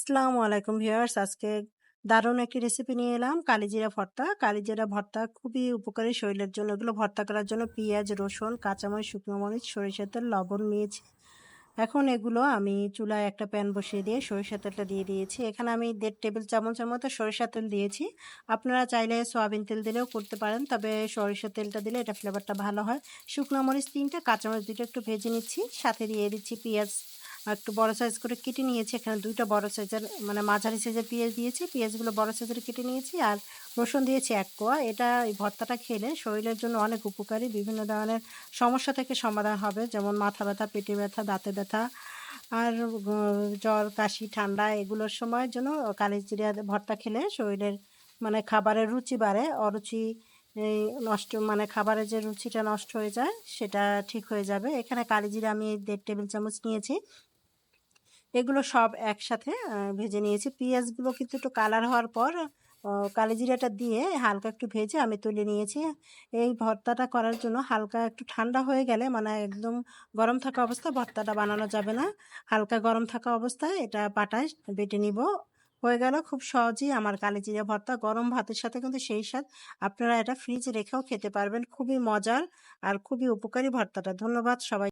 আসসালামু আলাইকুম ভিউয়ার্স। আজকে দারুণ একটি রেসিপি নিয়ে এলাম। কালিজিরা ভর্তা। কালিজিরা ভর্তা খুবই উপকারী শরীরের জন্য। এগুলো ভর্তা করার জন্য পেঁয়াজ, রসুন, কাঁচামরিচ, শুকনো মরিচ, সরিষার তেল, লবণ নিয়েছি এখন এগুলো আমি চুলায় একটা প্যান বসিয়ে দিয়ে সরিষা তেলটা দিয়ে দিয়েছি। এখানে আমি দেড় টেবিল চামচের মতো সরিষা তেল দিয়েছি। আপনারা চাইলে সয়াবিন তেল দিলেও করতে পারেন, তবে সরিষা তেলটা দিলে এটা ফ্লেভারটা ভালো হয়। শুকনো মরিচ তিনটা, কাঁচামরিচ দুটো একটু ভেজে নিচ্ছি। সাথে দিয়ে দিচ্ছি পেঁয়াজ একটু বড় সাইজ করে কেটে নিয়েছি। এখানে দুইটা বড় সাইজের মানে মাঝারি সাইজের পেঁয়াজ দিয়েছি। পেঁয়াজগুলো বড় সাইজের কেটে নিয়েছি আর রসুন দিয়েছি এক কোয়া। এটা এই ভর্তাটা খেলে শরীরের জন্য অনেক উপকারী। বিভিন্ন ধরনের সমস্যা থেকে সমাধান হবে। যেমন মাথা ব্যথা, পেটে ব্যথা, দাঁতে ব্যথা আর জ্বর, কাশি, ঠান্ডা এগুলোর সময়ের জন্য কালিজিরা ভর্তা খেলে শরীরের মানে খাবারের রুচি বাড়ে। অরুচি নষ্ট মানে খাবারের যে রুচিটা নষ্ট হয়ে যায়, সেটা ঠিক হয়ে যাবে। এখানে কালিজিরা আমি দেড় টেবিল চামচ নিয়েছি। এগুলো সব একসাথে ভেজে নিয়েছি। পেঁয়াজগুলো কিন্তু একটু কালার হওয়ার পর কালিজিরাটা দিয়ে হালকা একটু ভেজে আমি তুলে নিয়েছি। এই ভর্তাটা করার জন্য হালকা একটু ঠান্ডা হয়ে গেলে মানে একদম গরম থাকা অবস্থায় ভর্তাটা বানানো যাবে না। হালকা গরম থাকা অবস্থায় এটা পাটায় বেটে নিব। হয়ে গেল খুব সহজেই আমার কালিজিরা ভর্তা। গরম ভাতের সাথে কিন্তু সেই স্বাদ আপনারা এটা ফ্রিজে রেখেও খেতে পারবেন। খুবই মজার আর খুবই উপকারী ভর্তাটা। ধন্যবাদ সবাই।